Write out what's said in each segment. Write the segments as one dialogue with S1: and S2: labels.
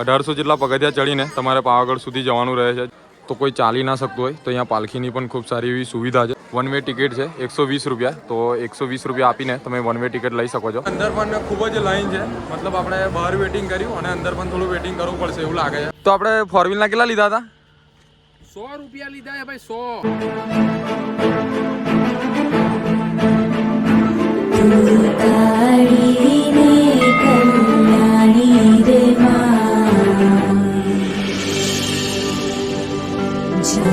S1: અઢારસો જેટલા પગથિયા ચડીને તમારે પાવાગઢ સુધી જવાનું રહે છે. તો કોઈ ચાલી ના શકતું હોય તો અહીંયા પાલખીની પણ ખૂબ સારી એવી સુવિધા છે. વન વે ટિકિટ છે એકસો વીસ રૂપિયા. તો એકસો વીસ રૂપિયા આપીને તમે વન વે ટિકિટ લઈ શકો છો. અંદર પણ ખૂબ જ લાઈન છે. મતલબ આપણે બહાર વેટિંગ કર્યું અને અંદર પણ થોડું વેટિંગ કરવું પડશે એવું લાગે છે. તો આપણે ફોર વ્હીલના કેટલા લીધા હતા?
S2: સો રૂપિયા લીધા છે ભાઈ સો.
S1: મિત્રો,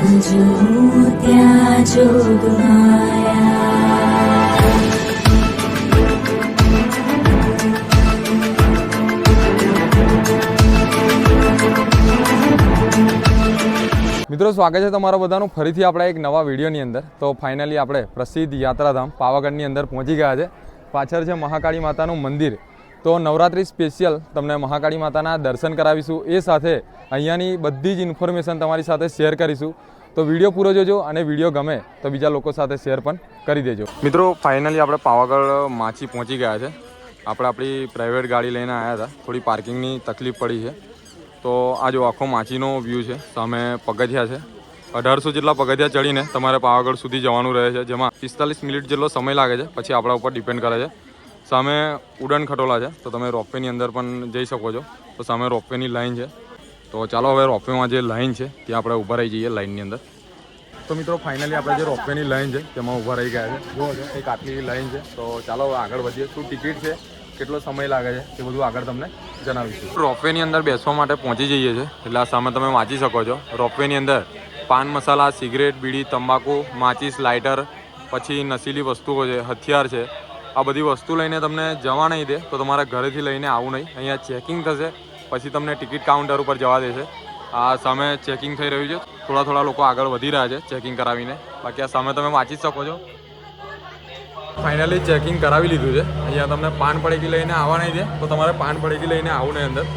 S1: સ્વાગત છે તમારા બધાનું. ફરીથી આપણા એક નવા વિડીયોની અંદર. તો ફાઇનલી આપણે પ્રસિદ્ધ યાત્રાધામ પાવાગઢની અંદર પહોંચી ગયા છે. પાછળ છે મહાકાળી માતાનું મંદિર. તો નવરાત્રિ સ્પેશિયલ તમને મહાકાળી માતાના દર્શન કરાવીશું. એ સાથે અહીંયાની બધી જ ઇન્ફોર્મેશન તમારી સાથે શેર કરીશું. તો વીડિયો પૂરો જોજો અને વીડિયો ગમે તો બીજા લોકો સાથે શેર પણ કરી દેજો. મિત્રો ફાઇનલી આપણે પાવાગઢ માછી પહોંચી ગયા છે. આપણે આપણી પ્રાઇવેટ ગાડી લઈને આવ્યા હતા. થોડી પાર્કિંગની તકલીફ પડી છે. તો આ જો આખો માચીનો વ્યૂ છે. સામે પગથિયા છે. અઢારસો જેટલા પગથિયા ચડીને તમારે પાવાગઢ સુધી જવાનું રહે છે. જેમાં પિસ્તાલીસ મિનિટ જેટલો સમય લાગે છે. પછી આપણા ઉપર ડિપેન્ડ કરે છે. સામે ઉડન ખટોલા છે, તો તમે રોપવેની અંદર પણ જઈ શકો છો. તો સામે રોપવેની લાઈન છે. તો ચાલો હવે રોપવેમાં જે લાઈન છે, ત્યાં આપણે ઊભા રહી જઈએ લાઈનની અંદર. તો મિત્રો ફાઇનલી આપણે જે રોપવેની લાઈન છે, તેમાં ઊભા રહી ગયા છે. જુઓ છો, એક આટલી લાઈન છે. તો ચાલો આગળ વધીએ. શું ટિકિટ છે, કેટલો સમય લાગે છે, એ બધું આગળ તમને જણાવીશું. રોપવેની અંદર બેસવા માટે પહોંચી જઈએ છીએ એટલે આ સામે તમે વાંચી શકો છો. રોપવેની અંદર પાન મસાલા, સિગરેટ, બીડી, તંબાકુ, માચીસ લાઇટર પછી નશીલી વસ્તુઓ છે, હથિયાર છે આ બધી વસ્તુ લઈને તમને જવા નહીં દે, તો તમારે ઘરેથી લઈને આવું નહીં. અહીંયા ચેકિંગ થશે, પછી તમને ટિકિટ કાઉન્ટર ઉપર જવા દેશે. આ સામે ચેકિંગ થઈ રહ્યું છે. થોડા થોડા લોકો આગળ વધી રહ્યા છે ચેકિંગ કરાવીને. બાકી આ સામે તમે વાંચી શકો છો. ફાઇનલી ચેકિંગ કરાવી લીધું છે. અહીંયા તમને પાન પડેકી લઈને આવવા નહીં દે, તો તમારે પાન પડેકી લઈને આવું નહીં અંદર.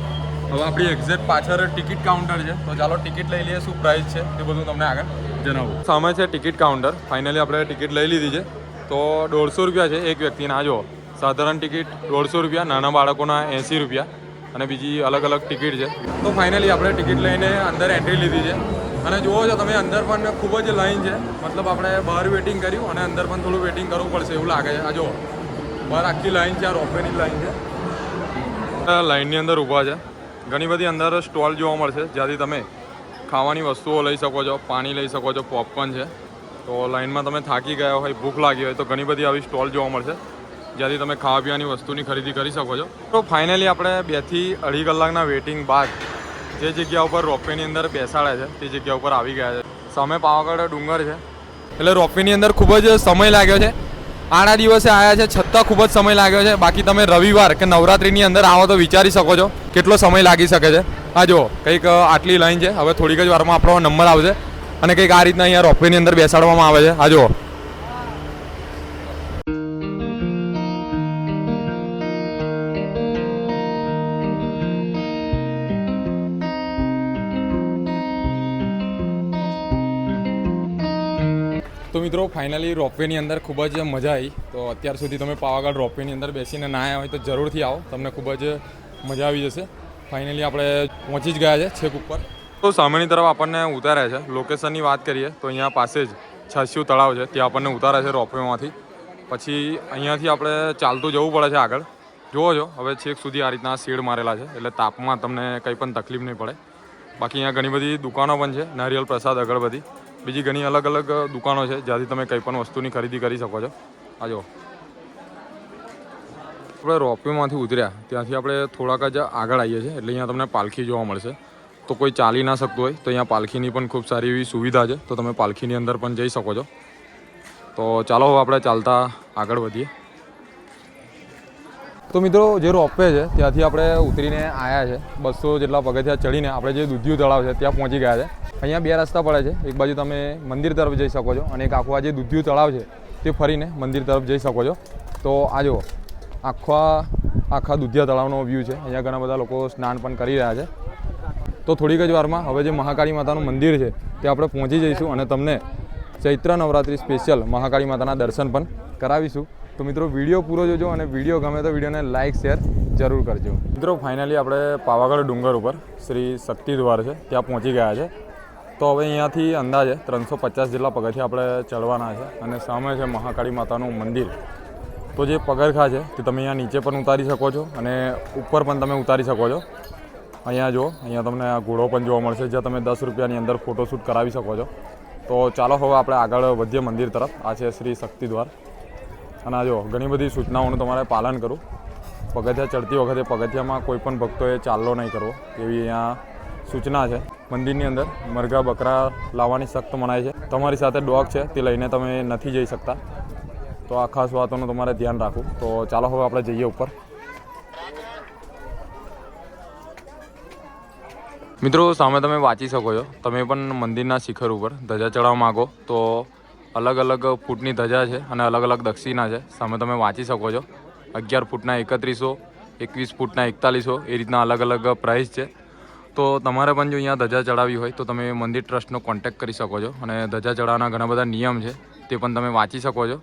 S1: હવે આપણી એક્ઝેક્ટ પાછળ ટિકિટ કાઉન્ટર છે. તો ચાલો ટિકિટ લઈ લઈએ, શું પ્રાઇસ છે એ બધું તમને આગળ જણાવું. સામે છે ટિકિટ કાઉન્ટર ફાઇનલી આપણે ટિકિટ લઈ લીધી છે. તો દોઢસો રૂપિયા છે એક વ્યક્તિના. જો, સાધારણ ટિકિટ દોઢસો રૂપિયા, નાના બાળકોના એંસી રૂપિયા અને બીજી અલગ અલગ ટિકિટ છે. તો ફાઇનલી આપણે ટિકિટ લઈને અંદર એન્ટ્રી લીધી છે. અને જુઓ છો તમે, અંદર પણ ખૂબ જ લાઈન છે. મતલબ આપણે બહાર વેટિંગ કર્યું અને અંદર પણ થોડું વેટિંગ કરવું પડશે એવું લાગે છે. આ જો બહાર આખી લાઈન છે, આ રોપવેની લાઈન છે. લાઈનની અંદર ઊભા છે. ઘણી બધી અંદર સ્ટોલ જોવા મળશે, જ્યાંથી તમે ખાવાની વસ્તુઓ લઈ શકો છો, પાણી લઈ શકો છો પોપકોર્ન છે. તો લાઈનમાં તમે થાકી ગયા હોય, ભૂખ લાગી હોય, તો ઘણી બધી આવી સ્ટોલ જોવા મળશે, જ્યાંથી તમે ખાવા પીવાની વસ્તુની ખરીદી કરી શકો છો. તો ફાઇનલી આપણે બેથી અઢી કલાકના વેઇટિંગ બાદ જે જગ્યા ઉપર રોપવેની અંદર બેસાડે છે, તે જગ્યા ઉપર આવી ગયા છે. સામે પાવાગઢ ડુંગર છે. એટલે રોપવેની અંદર ખૂબ જ સમય લાગ્યો છે. આણા દિવસે આવ્યા છે, છતાં ખૂબ જ સમય લાગ્યો છે. બાકી તમે રવિવાર કે નવરાત્રિની અંદર આવો તો વિચારી શકો છો, કેટલો સમય લાગી શકે છે. આ જુઓ, કંઈક આટલી લાઈન છે. હવે થોડીક જ વારમાં આપણો નંબર આવશે. અને કંઈક આ રીતના અહીંયા રોપવેની અંદર બેસાડવામાં આવે છે. આ જુઓ. તો મિત્રો ફાઇનલી રોપવેની અંદર ખૂબ જ મજા આવી. તો અત્યાર સુધી તમે પાવાગઢ રોપવેની અંદર બેસીને ના આવ્યા હોય તો જરૂરથી આવો. તમને ખૂબ જ મજા આવી જશે. ફાઇનલી આપણે પહોંચી જ ગયા છે છેક ઉપર. તો સામેની તરફ આપણને ઉતારે છે. લોકેશનની વાત કરીએ તો અહીંયા પાસે જ છસ્યું તળાવ છે. ત્યાં આપણને ઉતારે છે રોપવેમાંથી. પછી અહીંયાથી આપણે ચાલતું જવું પડે છે આગળ. જુઓ છો, હવે છેક સુધી આ રીતના શેડ મારેલા છે. એટલે તાપમાં તમને કંઈ પણ તકલીફ નહીં પડે. બાકી અહીંયા ઘણી બધી દુકાનો પણ છે. નારિયેલ પ્રસાદ, અગરબત્તી. બીજી ઘણી અલગ અલગ દુકાનો છે, જ્યાંથી તમે કંઈ પણ વસ્તુની ખરીદી કરી શકો છો. આ જો આપણે રોપવેમાંથી ઉતર્યા. ત્યાંથી આપણે થોડાક જ આગળ આવીએ છીએ. એટલે અહીંયા તમને પાલખી જોવા મળશે. તો કોઈ ચાલી ના શકતું હોય. તો અહીંયા પાલખીની પણ ખૂબ સારી એવી સુવિધા છે. તો તમે પાલખીની અંદર પણ જઈ શકો છો. તો ચાલો હવે આપણે ચાલતા આગળ વધીએ. તો મિત્રો, જે રોપવે છે, ત્યાંથી આપણે ઉતરીને આવ્યા છે. બસો જેટલા પગથિયા ચડીને આપણે જે દૂધિયું તળાવ છે, ત્યાં પહોંચી ગયા છે. અહીંયા બે રસ્તા પડે છે. એક બાજુ તમે મંદિર તરફ જઈ શકો છો અને એક આખું આ જે દૂધિયું તળાવ છે, તે ફરીને મંદિર તરફ જઈ શકો છો. તો આ જુઓ, આખા આખા દૂધિયા તળાવનો વ્યૂ છે. અહીંયા ઘણા બધા લોકો સ્નાન પણ કરી રહ્યા છે. તો થોડીક જ વારમાં હવે જે મહાકાળી માતાનું મંદિર છે, તે આપણે પહોંચી જઈશું અને તમને ચૈત્ર નવરાત્રિ સ્પેશિયલ મહાકાળી માતાના દર્શન પણ કરાવીશું. તો મિત્રો, વીડિયો પૂરો જોજો અને વીડિયો ગમે તો વિડીયોને લાઇક શેર જરૂર કરજો. મિત્રો ફાઇનલી આપણે પાવાગઢ ડુંગર ઉપર શ્રી શક્તિ દ્વાર છે, ત્યાં પહોંચી ગયા છે. તો હવે અહીંયાથી અંદાજે ત્રણસો પચાસ જેટલા પગથિયા આપણે ચડવાના છે અને સામે છે મહાકાળી માતાનું મંદિર. તો જે પગરખા છે, તે તમે અહીંયા નીચે પણ ઉતારી શકો છો અને ઉપર પણ તમે ઉતારી શકો છો. અહીંયા જો અહીંયા તમને આ ઘોડો પણ જોવા મળશે, જ્યાં તમે દસ રૂપિયાની અંદર ફોટોશૂટ કરાવી શકો છો. તો ચાલો હવે આપણે આગળ વધીએ મંદિર તરફ. આ છે શ્રી શક્તિ દ્વાર અને આ જો ઘણી બધી સૂચનાઓનું તમારે પાલન કરું પગથિયા ચડતી વખતે પગથિયામાં કોઈ પણ ભક્તોએ ચાલલો નહીં કરવો. એવી અહીંયા સૂચના છે. મંદિરની અંદર મરઘા બકરા લાવવાની સખ્ત મનાય છે. તમારી સાથે ડોગ છે, તે લઈને તમે નથી જઈ શકતા. તો આ ખાસ વાતોનું તમારે ધ્યાન રાખવું. તો ચાલો હવે આપણે જઈએ ઉપર. મિત્રો, સામે તમે વાંચી શકો છો. તમે પણ મંદિરના શિખર ઉપર ધજા ચડાવવા માગો તો અલગ અલગ ફૂટની ધજા છે અને અલગ અલગ દક્ષિણા છે. સામે તમે વાંચી શકો છો. અગિયાર ફૂટના એકત્રીસો, એકવીસ ફૂટના એકતાલીસો, એ રીતના અલગ અલગ પ્રાઇસ છે. તો તમારે પણ જો અહીંયા ધજા ચડાવવી હોય તો તમે મંદિર ટ્રસ્ટનો કોન્ટેક કરી શકો છો અને ધજા ચડાવવાના ઘણા બધા નિયમ છે, તે પણ તમે વાંચી શકો છો.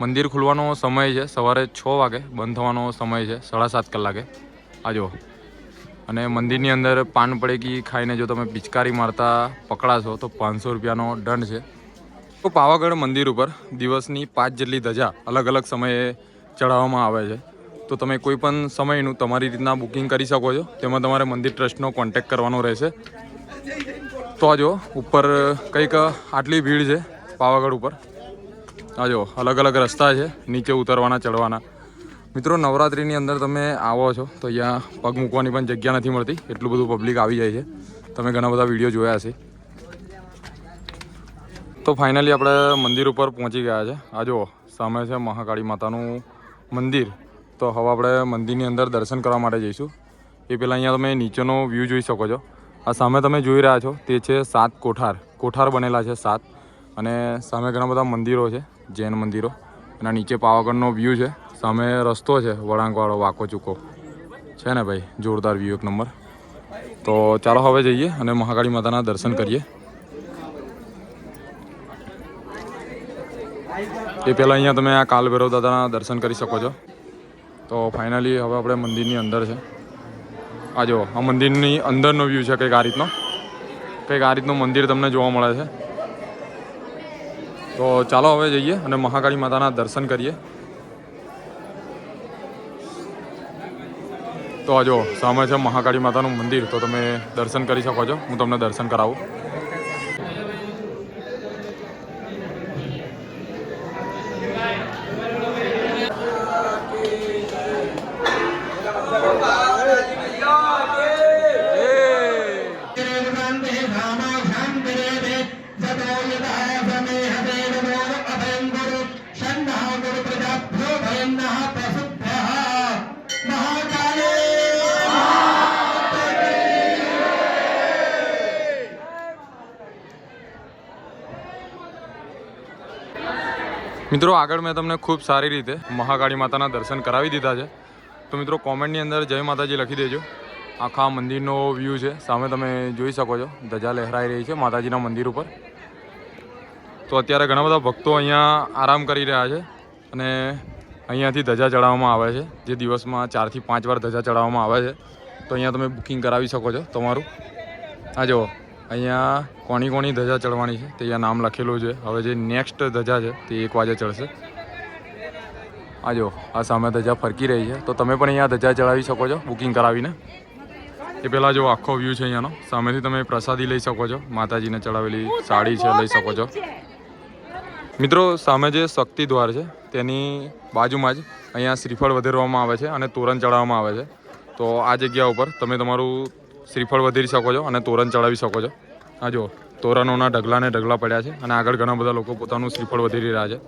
S1: મંદિર ખુલવાનો સમય છે સવારે છ વાગે, બંધ થવાનો સમય છે સાડા સાત કલાકે. આ જુઓ. અને મંદિરની અંદર પાન પડેકી ખાઈને જો તમે પિચકારી મારતા પકડાશો તો પાંચસો રૂપિયાનો દંડ છે. તો પાવાગઢ મંદિર ઉપર દિવસની પાંચ જેટલી ધજા અલગ અલગ સમયે ચડાવવામાં આવે છે. તો તમે કોઈ પણ સમયનું તમારી રીતના બુકિંગ કરી શકો છો, તેમાં તમારે મંદિર ટ્રસ્ટનો કોન્ટેક્ટ કરવાનો રહેશે. તો આ જો, ઉપર કંઈક આટલી ભીડ છે પાવાગઢ ઉપર. આ જો, અલગ અલગ રસ્તા છે, નીચે ઉતરવાના ચડવાના મિત્રો, નવરાત્રિની અંદર તમે આવો છો, તો અહીંયા પગ મૂકવાની પણ જગ્યા નથી મળતી. એટલું બધું પબ્લિક આવી જાય છે. તમે ઘણા બધા વીડિયો જોયા હશે. તો ફાઇનલી આપણે મંદિર ઉપર પહોંચી ગયા છે. આ જુઓ, સામે છે મહાકાળી માતાનું મંદિર. તો હવે આપણે મંદિરની અંદર દર્શન કરવા માટે જઈશું. એ પહેલાં અહીંયા તમે નીચેનો વ્યૂ જોઈ શકો છો. આ સામે તમે જોઈ રહ્યા છો, તે છે સાત કોઠાર. કોઠાર બનેલા છે સાત. અને સામે ઘણા બધા મંદિરો છે, જૈન મંદિરો. એના નીચે પાવાગઢનો વ્યૂ છે. સામે રસ્તો છે, વળાંકવાળો વાંકો ચૂકો. છે ને ભાઈ, જોરદાર વ્યૂ એક નંબર. તો ચાલો હવે જઈએ અને મહાકાળી માતાના દર્શન કરીએ. એ પહેલાં અહીંયા તમે આ કાલભૈરવ દાદાના દર્શન કરી શકો છો. તો ફાઇનલી હવે આપણે મંદિરની અંદર છે. આ જો, આ મંદિરની અંદરનો વ્યૂ છે કંઈક આ રીતનો. કંઈક આ રીતનું મંદિર તમને જોવા મળે છે. તો ચાલો હવે જઈએ અને મહાકાળી માતાના દર્શન કરીએ. તો જો સામે છે મહાકાળી માતાનું મંદિર, તો તમે દર્શન કરી શકો છો. હું તમને દર્શન કરાવું. મિત્રો, આગળ મેં તમને ખૂબ સારી રીતે મહાકાળી માતાના દર્શન કરાવી દીધા છે. તો મિત્રો, કોમેન્ટની અંદર જય માતાજી લખી દેજો. આખા મંદિરનો વ્યૂ છે. સામે તમે જોઈ શકો છો, ધજા લહેરાઈ રહી છે માતાજીના મંદિર ઉપર. તો અત્યારે ઘણા બધા ભક્તો અહીંયા આરામ કરી રહ્યા છે અને અહીંયાથી ધજા ચડાવવામાં આવે છે. જે દિવસમાં ચારથી પાંચ વાર ધજા ચડાવવામાં આવે છે. તો અહીંયા તમે બુકિંગ કરાવી શકો છો તમારું. આ જુઓ. અહીંયા કોની કોની ધજા ચડવાની છે. તે અહીંયા નામ લખેલું છે. હવે જે નેક્સ્ટ ધજા છે, તે એક વાગે ચડશે. આ જો, આ સામે ધજા ફરકી રહી છે. તો તમે પણ અહીંયા ધજા ચડાવી શકો છો બુકિંગ કરાવીને. એ પહેલાં જો આખો વ્યૂ છે અહીંયાનો. સામેથી તમે પ્રસાદી લઈ શકો છો. માતાજીને ચડાવેલી સાડી છે, લઈ શકો છો. મિત્રો, સામે જે શક્તિ દ્વાર છે, તેની બાજુમાં જ અહીંયા શ્રીફળ વધારવામાં આવે છે અને તોરણ ચડાવવામાં આવે છે. તો આ જગ્યા ઉપર તમે તમારું શ્રીફળ વધેરી શકો છો અને તોરણ ચડાવી શકો છો. આ જો તોરણોના ઢગલા ને ઢગલા પડ્યા છે અને આગળ ઘણા બધા લોકો પોતાનું શ્રીફળ વધેરી રહ્યા છે.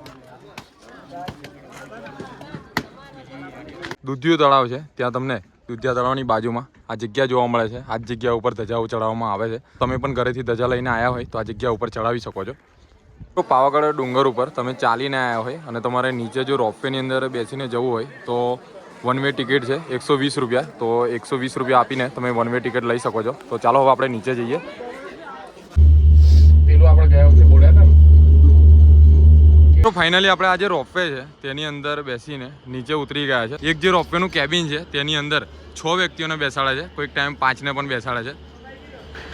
S1: દૂધિયું તળાવ છે, ત્યાં તમને દૂધિયા તળાવની બાજુમાં આ જગ્યા જોવા મળે છે. આ જગ્યા ઉપર ધજાઓ ચડાવવામાં આવે છે. તમે પણ ઘરેથી ધજા લઈને આવ્યા હોય તો આ જગ્યા ઉપર ચડાવી શકો છો. તો પાવાગઢ ડુંગર ઉપર તમે ચાલીને આવ્યા હોય અને તમારે નીચે જો રોપવેની અંદર બેસીને જવું હોય તો વન વે ટિકિટ છે, એકસો વીસ રૂપિયા. તો એકસો વીસ રૂપિયા આપીને તમે વન વે ટિકિટ લઈ શકો છો. તો ચાલો હવે આપણે નીચે જઈએ.
S2: પેલું આપણે
S1: તો ફાઇનલી આપણે આ જે રોપવે છે, તેની અંદર બેસીને નીચે ઉતરી ગયા છે. એક જે રોપવેનું કેબિન છે, તેની અંદર છ વ્યક્તિઓને બેસાડે છે. કોઈક ટાઈમ પાંચને પણ બેસાડે છે.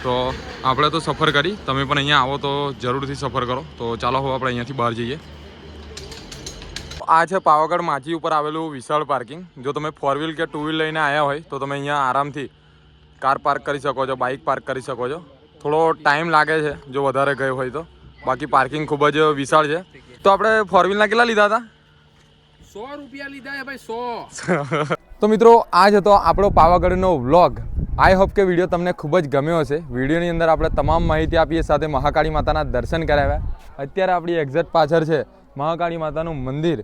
S1: તો આપણે તો સફર કરી. તમે પણ અહીંયા આવો તો જરૂરથી સફર કરો. તો ચાલો હવે આપણે અહીંયાથી બહાર જઈએ. આ છે પાવાગઢ માચી ઉપર આવેલું વિશાળ પાર્કિંગ. જો તમે ફોર વ્હીલ કે ટુ વ્હીલ લઈને આવ્યા હોય તો તમે અહીંયા આરામથી કાર પાર્ક કરી શકો છો બાઇક પાર્ક કરી શકો છો. થોડો ટાઈમ લાગે છે જો વધારે ગયો હોય તો. બાકી પાર્કિંગ ખૂબ જ વિશાળ છે. તો આપણે ફોર વ્હીલના કેટલા લીધા હતા?
S2: સો રૂપિયા લીધા ભાઈ સો.
S1: તો મિત્રો આ જ હતો આપણો પાવાગઢનો વ્લોગ આઈ હોપ કે વીડિયો તમને ખૂબ જ ગમ્યો હશે. વિડીયોની અંદર આપણે તમામ માહિતી આપીએ સાથે મહાકાળી માતાના દર્શન કરાવ્યા. અત્યારે આપણી એક્ઝેક્ટ પાછળ છે મહાકાળી માતાનું મંદિર.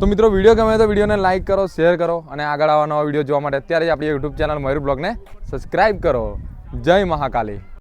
S1: તો મિત્રો વીડિયો ગમે તો વિડીયોને લાઇક કરો શેર કરો અને આગળ આવા નવા વીડિયો જોવા માટે અત્યારે જ આપણી યુટ્યુબ ચેનલ મયુર બ્લોગને સબસ્ક્રાઈબ કરો. જય મહાકાળી.